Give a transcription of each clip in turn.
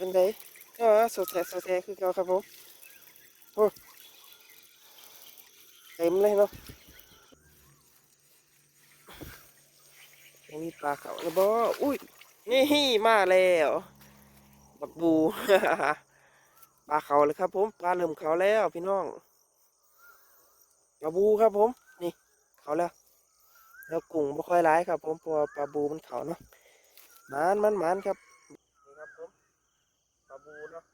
เป็นไงก็สดแสสดแสคือเก่าครับผมโอ้เต็มเลยเนาะยังมีปลาเขาแล้วบ่อุ้ยนี่มาแล้วบักบูปลาเขาเลยครับผมปลาเริ่มเขาแล้วพี่น้องปลาบูครับผม นี่เขาแล้ว แล้วกุ้งไม่ค่อยร้ายครับ ผมพราะว่าปลาบูมันเขาเนาะมันมันมันครับนี่ครับผมปลา บูเนาะ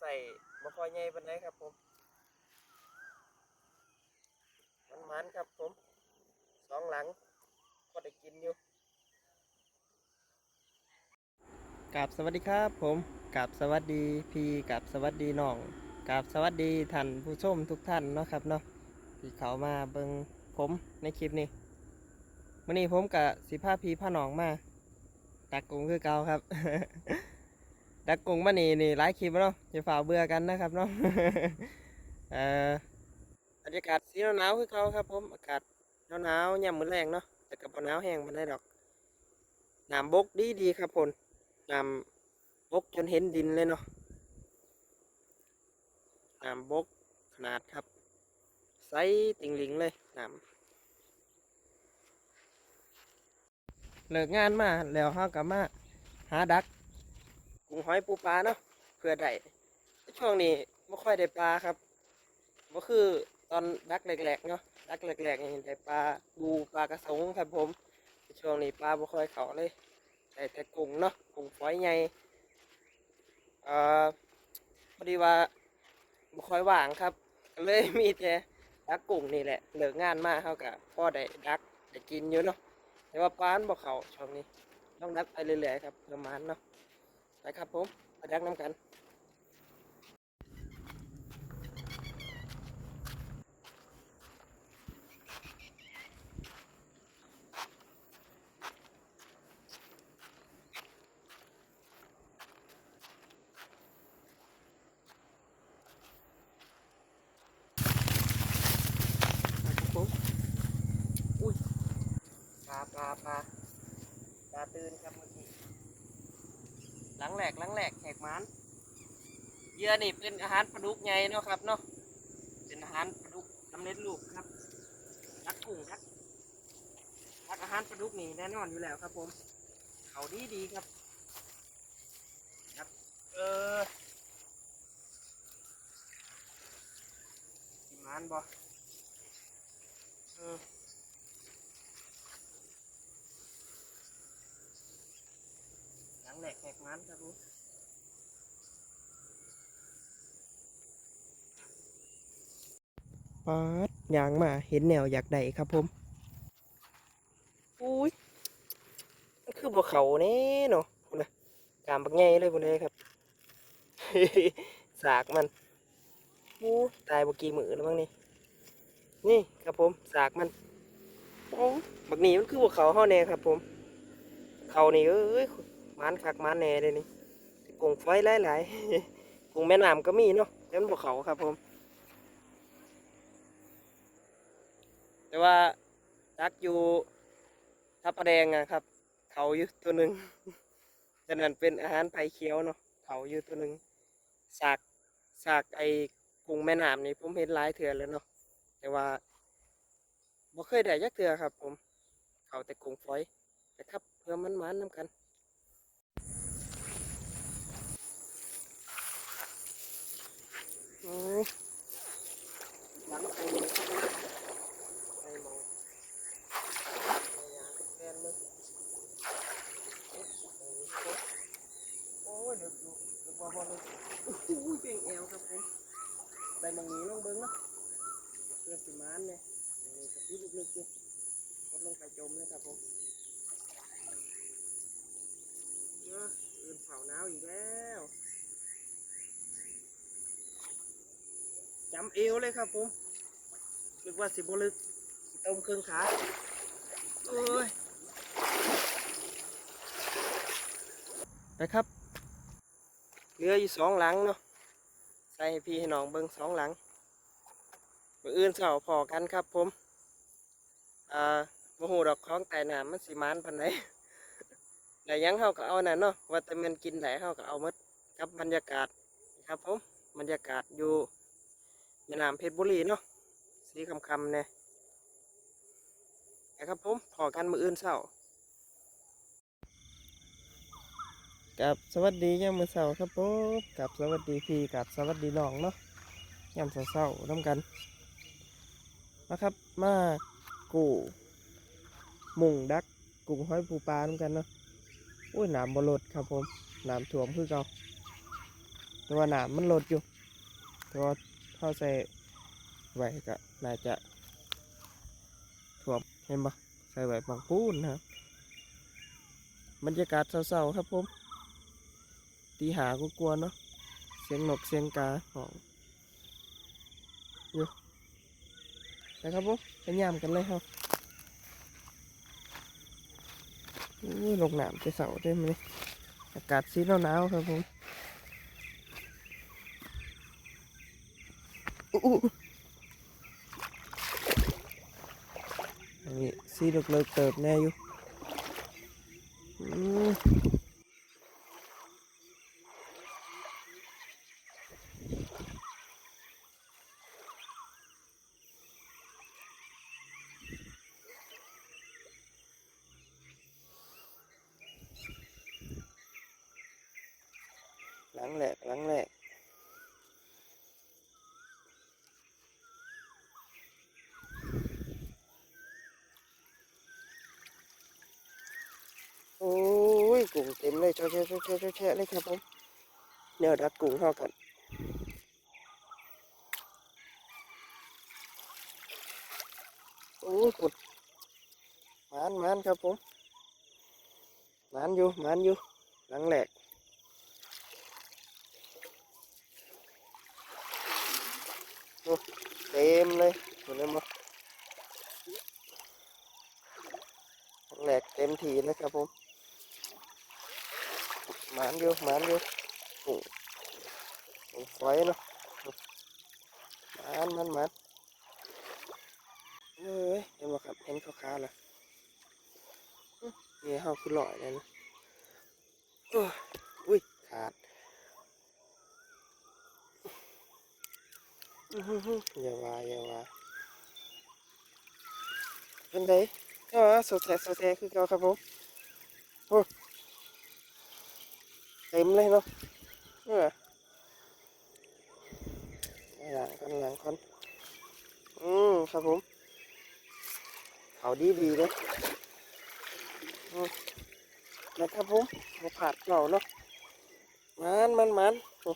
ใส่ไม่ค่อยใหญ่ปานใดครับผมมันมันครับผมสองหลังก็ได้กินอยู่กับสวัสดีครับผมกับสวัสดีพี่กับสวัสดีน้องกับสวัสดีท่านผู้ชมทุกท่านเนาะครับเนาะที่เขามาเบิ่งผมในคลิปนี้มื่อนี้ผมกับสิพาพีพาหนองมาดักกุ้งคือเก่าครับ ดักกงมานี่นี่หลายคลิปเนาะอย่าฝ่าเบื่อกันนะครับเนาะเอ่อบรรยากาศสีหนาวๆคือเก่าครับ ผมอากาศหนาวๆยามมื้อแรงเนาะแต่กับหนาวแห้งมันได้ดอกน้ำบกดีดีๆครับผมน้ำบกจนเห็นดินเลยเนาะน้ำบกขนาดครับใสติ่งหลิงเลยน้ำเลิกงานมาแล้วเฮากับมาหาดัก กุ้งหอยปูปลาเนาะเพื่อได้ช่วงนี้ไม่ค่อยได้ปลาครับก็คือตอนดักแหลกๆเนาะดักแหลกๆนี่ได้ปลาบูปลากระสงครับผม ช่วงนี้ปลาไม่ค่อยเขาเลย แต่แต่กุ้งเนาะกุ้งฝอยใหญ่เอ่อพอดีว่าไม่ค่อยว่างครับ เลยมีแต่ดักกุ้งนี่แหละเลิกงานมาเฮากับพ่อได้ดักได้กินอยู่เนาะแต่ว่าปลามันบอกเขาช่วงนี้ ต้องดักไปเรื่อยๆครับประมาณเนาะ ไปครับผมไปดักน้ำกันปครับผมอุ้ยปลาปลาปลาปลาตื่นครับ ลังแหลกลังแหลกแหกมันเยื่อนี่เป็นอาหารปลาดุกใหญ่เนาะครับเนาะเป็นอาหารปลาดุกสำเร็จรูปครับรักกุ้งรักรักอาหารปลาดุกนี่แน่นอนอยู่แล้วครับ ผมเขาดีดีครับ ครับ เออกินมันบ่เออ หลัง แหลกแหกมันครับผมปัดยางมา เห็นแนวอยากได้ครับผม อุ้ยมันคือบ่เขาแน่เนาะพุ่นนะกามบักใหญ่เลยพุ่นเลยครับ สากมันอู้ตายบ่กี่มือแล้วมั้งนี่ นี่ครับผม สากมันโอ้บักหนีมันคือบ่เขาเฮาแน่ครับผม เขานี่เอ้ย มันคักมันแน่เลยนี่กุ้งไฟหลายๆกุ้งแม่น้ำก็มีเนาะแต่มันบ่เขาครับผม แต่ว่าดักอยู่ทับปลาแดงอะครับ เขาอยู่ตัวหนึ่งแต่นั้นเป็นอาหารไผ่เขียวเนาะเขาอยู่ตัวหนึ่งสากสากไอ้กุ้งแม่น้ำนี่ผมเห็นหลายเถื่อแล้วเนาะแต่ว่าบ่เคยได้ยักเถื่อครับ ผม เขาแต่กุ้งฝอยแต่ครับเพื่อมันมันน้ำกัน โอ้ยหลังไปเลยไปมองไปยางแฟนมึงโอ้ยเดี๋ยวดูเดี๋ยวพอพอเลยอุ้ยเปล่งแอวครับผมไปมองนี้ลองเบิ้งเนาะเพื่อสิมานเนี่ยนี่กับพี่ลึกๆอยู่กดลงไปจ มเลยครับผมเนาะอื่นเผาหนาวอีกแล้วจำเอวเลยครับผมนึกว่าสิบลึกสิต้มเครื่องขาโอ้ยไปครับเหลืออยู่สองหลังเนาะใส่ให้พี่ให้น้องเบิ้งสองหลังมืออื่นเสาพอกันครับผมอ่า โมโหดอกคล้องแต่หนามมันสีมานพันไหนแต่ยังเฮาก็เอานั่นเนาะว่าแต่มันกินไหนเฮาก็เอาหมดกับบรรยากาศครับผมบรรยากาศอยู่แม่น้ำเพชรบุรีเนาะสีคำคำเนี่ยนะครับผมพอกันมืออื่นเศร้ากับสวัสดียามมือเศร้าครับผมกับสวัสดีพี่กับสวัสดีน้องเนาะยามเศร้าๆน้ำกันนะครับมากู มุงดักกุ้งห้อยปูปลาน้ำกันเนาะอุ้ยหน้ำบลดครับผมหน้ำท่วมคือเก่าแต่ว่าหน้ำมันลดอยู่แต่ว่าเข้าใส่ไว้ก็น่าจะท่วมเห็นปะใส่ไว้บางปูนนะครับบรรยากาศเศร้าๆครับผมตีหาก็กลัวเนาะเสียงนกเสียงกาของอยู่นะครับผมไปย่ามกันเลยครับอุ้ย ลงน้ำจะเสาได้ไหมอากาศสีหนาวครับผมอู้อู้อันนี้สีเลิกเติบแน่อยู่ งแหลกหลังแหลกโอ้ยกุ้งเต็มเลยช่แช่เช่แช่เช่แช่เลยครับผมแนวดักกุ้งเข้ากันโอ้ยกุดมานมานครับผมมานอยู่มานอยู่หลังแหลก เต็มเลยเห็นไหมมั้แหลกเต็มทีเลยครับผมหมานอยู่หมานอยู่โอ้ไฟเนาะหมานมันหมานเอ้ยเห็นไหมครับเห็นขาวๆเลยนี่เฮาคือหล่อยเลยนะโอ้ยอุ้ยขาด อย่าว่าอย่าว่าเป็นไงก็สดแสสดแสคือเก่าครับผมโอ้เต็มเลยเนาะเออหลังคนหลังคนอืมครับผมเขาดีดีเลยอืมนะครับผมมาผัดเก่าเนาะมันมันมันโอ้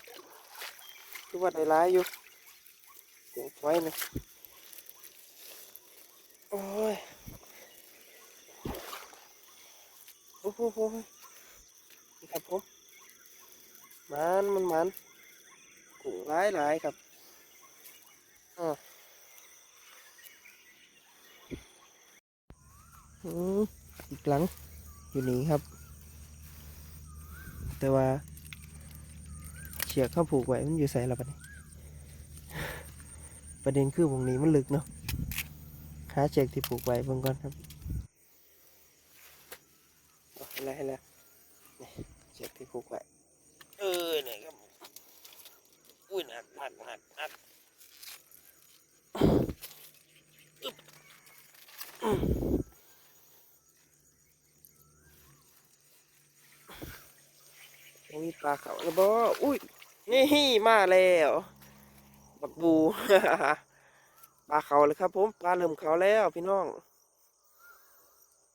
คือว่าได้ร้ายอยู่ เสียงไฟนะโอ้ยโอ้โหโอ้โหนี่ครับผมมันมันมันกุ้งหลายหลายครับอ่าอืมอีกหลังอยู่นี่ครับ แต่ว่าเชือกเข้าผูกไว้มันอยู่ใส่ละปะเนี่ย ประเด็นคือวงนี้มันลึกเนาะหาเชือกที่ผูกไว้เบิ่งก่อนครับเอาให้แล้วให้แล้วนี่เชือกที่ผูกไว้เออเนี่ยครับอุ้ยหนักหนักหนักหนักอึ๊บอืมยังมีปลาเขาแล้วบ่อุ้ยนี่มาแล้ว บักบู ปลาเขาเลยครับ ผมปลาเริ่มเขาแล้วพี่น้อง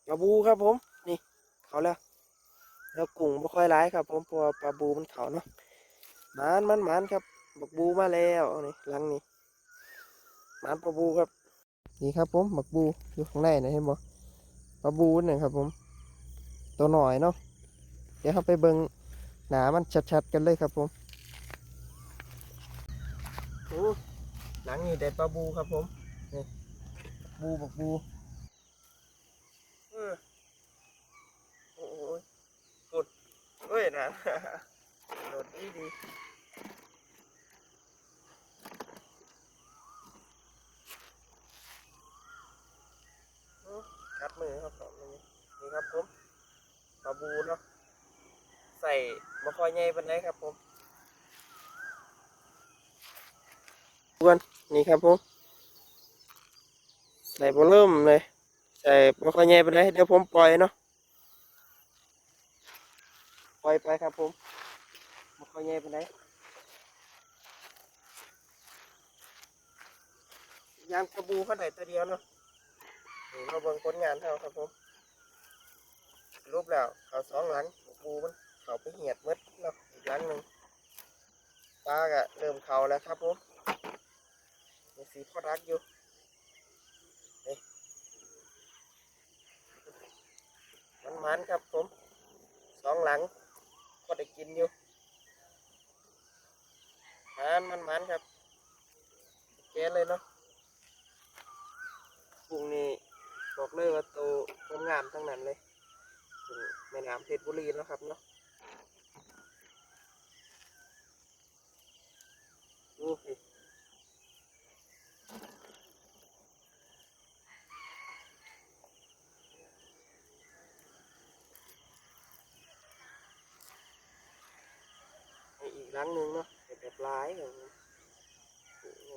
ปลาบูครับ ผม นี่เขาแล้ว แล้วกุ้งไม่ค่อยร้ายครับ ผมเพราะปลาบูมันเขาเนาะหมานมันหมานครับบักบูมาแล้วนี่หลังนี้หมานปลาบูครับ นี่ครับ ผมบักบูอยู่ข้างในนะเห็นบ่ปลาบูนี่ครับ ผม ตัวหน่อยเนาะเดี๋ยวเราไปเบิ่งหนามันชัดๆกันเลยครับผม โอ้หลังนี่ได้ปลาบูครับผมนี่บูบักบูเออโอ้ยกดเฮ้ยนะโดดดีดีโอ้กัดมือครับสองมือนี่ครับผมปลาบูเนาะใส่บ่ค่อยใหญ่ปานใดครับผม อ้วนนี่ครับผมใส่บ่เริ่มเลย ใส่บ่ค่อยใหญ่ปานใดเดี๋ยวผมปล่อยเนาะปล่อยไปครับผมบ่ค่อยใหญ่ปานใดยางปลาบูเขาได้ตัวเดียวเนาะนี่มาเบิ่งผลงานเฮาครับผมรูปแล้วเขาสองหลังปูมันเขาไปเหียดมืดเนาะอีกหลังหนึ่งปลาก็เริ่มเขาแล้วครับผม มีสีพอรักอยู่นี่มันมันครับผมสองหลังก็ได้กินอยู่มันมันมันครับแกะเลยเนาะพรุ่งนี้บอกเลยว่าโตงามทั้งนั้นเลยถึงแม่น้ำเพชรบุรีนะครับเนาะดูสิให้อีกครั้งหนึ่งเนาะเห็ดแบบร้ายอย่างนี้โอ้โห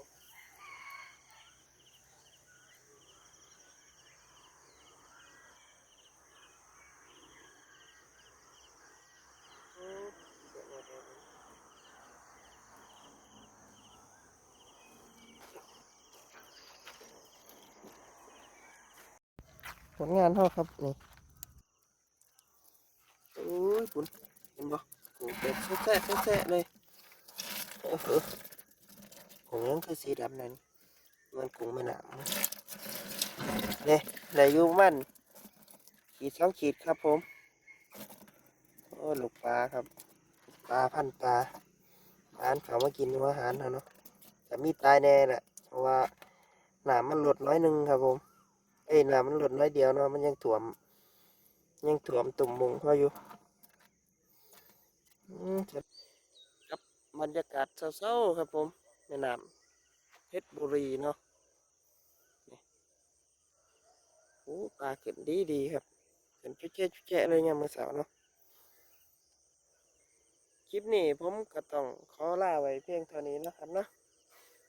อืมเดี๋ยวนะเดี๋ยวนะผลงานเท่าครับนี่โอ้ยคุณเห็นบ่ โอ้เป็ดแซ่แซ่เลยเออผมยังคือสีดำนั่นมันกุ้งม่น้ำนะนี่ไหนอยู่มัน ขีดสองขีดครับผม โอ้ลูกปลาครับ ปลาพันปลาปลาเขามากินอาหารเขาเนาะแต่มีตายแน่แหละเพราะว่าหนามมันหลดน้อยหนึ่งครับผมเอ้ยหนามมันหลดน้อยเดียวเนาะมันยังถ่วม ยังถ่วมตุ่มมุงเขาอยู่ กับบรรยากาศเศร้าๆครับผมในน้ำเพชรบุรีเนาะนี่โอ้ปลาขึ้นดีดีๆครับขึ้นชุเจ๊ชุเจ๊เลยเนี่ยมือเสาร์เนาะคลิปนี้ผมก็ต้องขอลาไว้เพียงเท่านี้นะครับเนาะ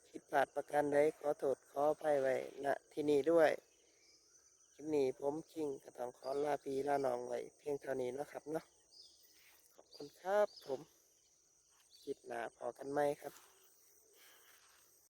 ผิดพลาดประการใดขอโทษขออภัยไว้ณที่นี่ด้วยคลิปนี้ผมคิงก็ต้องขอลาพี่ลาน้องไว้เพียงเท่านี้นะครับเนาะ คุณครับผมคลิปหนาพอกันไหมครับ